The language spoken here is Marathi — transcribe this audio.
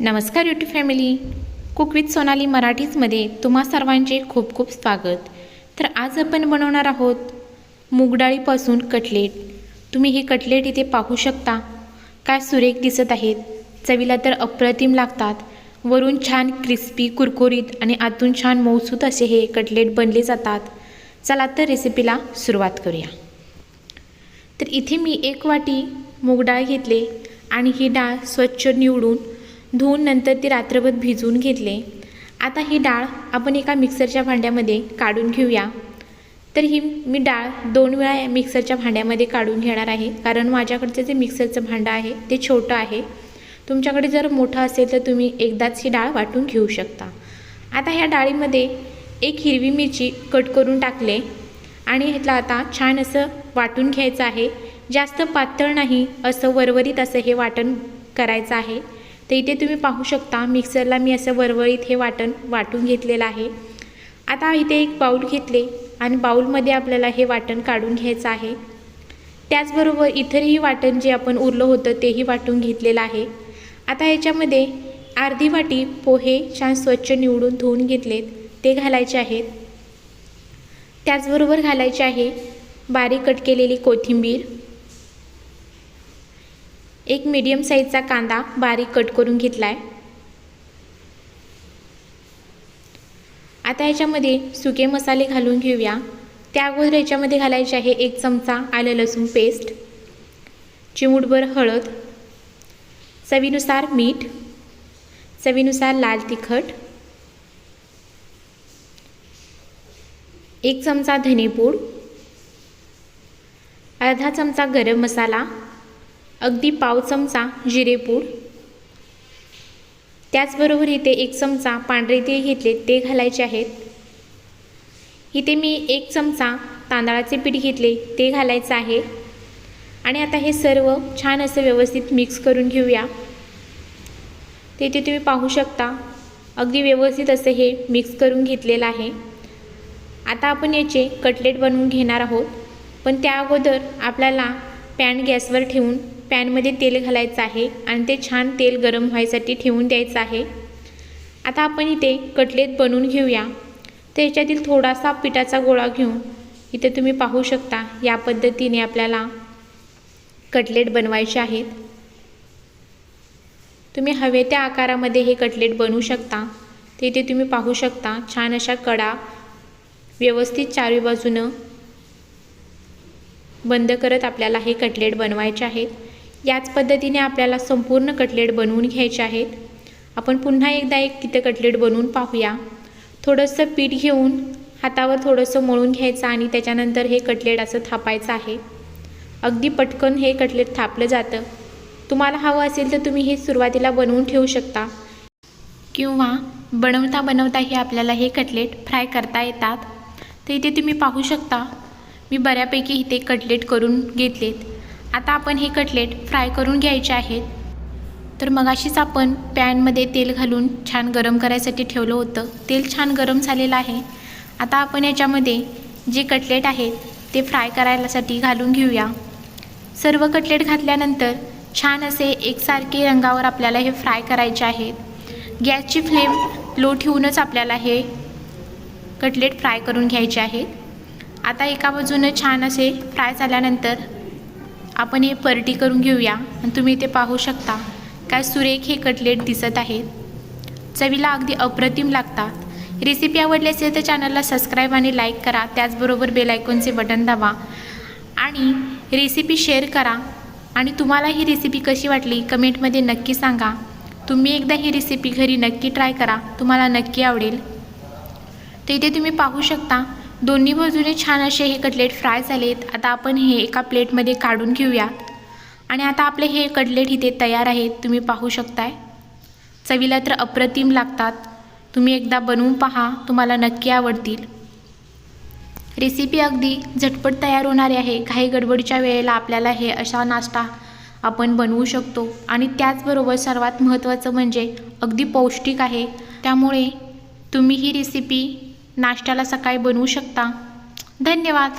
नमस्कार YouTube family cook with Sonali मराठीजमध्ये तुम्हा सर्वांचे खूप खूप स्वागत. तर आज आपण बनवणार आहोत मूगडाळीपासून कटलेट. तुम्ही हे कटलेट इथे पाहू शकता. काय सुरेख दिसत आहेत. चवीला तर अप्रतिम लागतात. वरून छान क्रिस्पी कुरकुरीत आणि आतून छान मौसूत असे हे कटलेट बनले जातात. चला तर रेसिपीला सुरुवात करूया. तर इथे मी एक वाटी मूग डाळ घेतले आणि ही डाळ स्वच्छ निवडून धुवून नंतर ती रात्रभर भिजवून घेतले. आता ही डाळ आपण एका मिक्सरच्या भांड्यामध्ये काढून घेऊया. तर ही मी डाळ दोन वेळा मिक्सरच्या भांड्यामध्ये काढून घेणार आहे. कारण माझ्याकडचं जे मिक्सरचं भांडं आहे ते छोटं आहे. तुमच्याकडे जर मोठं असेल तर तुम्ही एकदाच ही डाळ वाटून घेऊ शकता. आता ह्या डाळीमध्ये एक हिरवी मिरची कट करून टाकले. आणि ह्याला आता छान असं वाटून घ्यायचं आहे. जास्त पातळ नाही असं वरवरीत असं हे वाटण करायचं आहे. तर इथे तुम्ही पाहू शकता मिक्सरला मी असं वरवळीत हे वाटण वाटून घेतलेलं आहे. आता इथे एक बाऊल घेतले आणि बाऊलमध्ये आपल्याला हे वाटण काढून घ्यायचं आहे. त्याचबरोबर इतरही वाटण जे आपण उरलं होतं तेही वाटून घेतलेलं आहे. आता याच्यामध्ये अर्धी वाटी पोहे छान स्वच्छ निवडून धुवून घेतलेत. ते घालायचे आहेत. त्याचबरोबर घालायचे आहे बारीक कट केलेली कोथिंबीर. एक मीडियम साईजचा कांदा बारीक कट करून घेतला आहे आता याच्यामध्ये सुके मसाले घालून घेऊया. त्या अगोदर याच्यामध्ये घालायचे आहे एक चमचा आलं लसूण पेस्ट चिमूटभर हळद चवीनुसार मीठ चवीनुसार लाल तिखट एक चमचा धनेपूड अर्धा चमचा गरम मसाला अगदी पाव चमचा जिरेपूड त्याचबरोबर इथे एक चमचा पांढरे तीळ घेतले ते घालायचे आहेत. इथे मी एक चमचा तांदळाचे पीठ घेतले ते घालायचं आहे. आणि आता हे सर्व छान असं व्यवस्थित मिक्स करून घेऊया. ते इथे तुम्ही पाहू शकता अगदी व्यवस्थित असं हे मिक्स करून घेतलेलं आहे. आता आपण याचे कटलेट बनवून घेणार आहोत. पण त्या अगोदर आपल्याला पॅन गॅसवर ठेवून पॅनमध्ये तेल घालायचं आहे आणि ते छान तेल गरम व्हायसाठी ठेवून द्यायचं आहे. आता आपण इथे कटलेट बनवून घेऊया. तर याच्यातील थोडासा पिठाचा गोळा घेऊन इथे तुम्ही पाहू शकता या पद्धतीने आपल्याला कटलेट बनवायचे आहेत. तुम्ही हवे त्या आकारामध्ये हे कटलेट बनवू शकता. ते इथे तुम्ही पाहू शकता छान अशा कडा व्यवस्थित चारी बाजूनं बंद करत आपल्याला हे कटलेट बनवायचे आहेत. याच पद्धतीने आपल्याला संपूर्ण कटलेट बनवून घ्यायचे आहेत. आपण पुन्हा एकदा एक तिथे कटलेट बनवून पाहूया. थोडंसं पीठ घेऊन हातावर थोडंसं मळून घ्यायचं आणि त्याच्यानंतर हे कटलेट असं थापायचं आहे. अगदी पटकन हे कटलेट थापलं जातं. तुम्हाला हवं असेल तर तुम्ही हे सुरुवातीला बनवून ठेवू शकता. किंवा बनवता बनवता हे आपल्याला हे कटलेट फ्राय करता येतात. तर इथे तुम्ही पाहू शकता. मी बऱ्यापैकी इथे कटलेट करून घेतलेत. आता आपण हे कटलेट फ्राय करून घ्यायचे आहेत. तर मगाशीच आपण पॅनमध्ये तेल घालून छान गरम करायसाठी ठेवलं होतं. तेल छान गरम झालेलं आहे. आता आपण याच्यामध्ये जे कटलेट आहेत ते फ्राय करायलासाठी घालून घेऊया. सर्व कटलेट घातल्यानंतर छान असे एकसारखे रंगावर आपल्याला हे फ्राय करायचे आहेत. गॅसची फ्लेम लो ठेवूनच आपल्याला हे कटलेट फ्राय करून घ्यायचे आहेत. आता एका बाजूनं छान असे फ्राय झाल्यानंतर आपण हे परटी करून घेऊया आणि तुम्ही ते पाहू शकता काय सुरेख हे कटलेट दिसत आहेत चवीला अगदी अप्रतिम लागतात. रेसिपी आवडली असेल तर चॅनलला सबस्क्राईब आणि लाईक करा. त्याचबरोबर बेलायकॉनचे बटन दाबा. आणि रेसिपी शेअर करा. आणि तुम्हाला ही रेसिपी कशी वाटली कमेंटमध्ये नक्की सांगा. तुम्ही एकदा ही रेसिपी घरी नक्की ट्राय करा. तुम्हाला नक्की आवडेल. तर इथे तुम्ही पाहू शकता दोन्ही बाजूने छान असे हे कटलेट फ्राय झालेत. आता आपण हे एका प्लेटमध्ये काढून घेऊयात आणि आता आपले हे कटलेट इथे तयार आहेत. तुम्ही पाहू शकताय. चवीला तर अप्रतिम लागतात. तुम्ही एकदा बनवून पहा. तुम्हाला नक्की आवडतील. रेसिपी अगदी झटपट तयार होणारी आहे. काही गडबडीच्या वेळेला आपल्याला हे असा नाश्ता आपण बनवू शकतो. आणि त्याचबरोबर सर्वात महत्त्वाचं म्हणजे अगदी पौष्टिक आहे. त्यामुळे तुम्ही ही रेसिपी नाश्त्याला सकाळी बनवू शकता. धन्यवाद.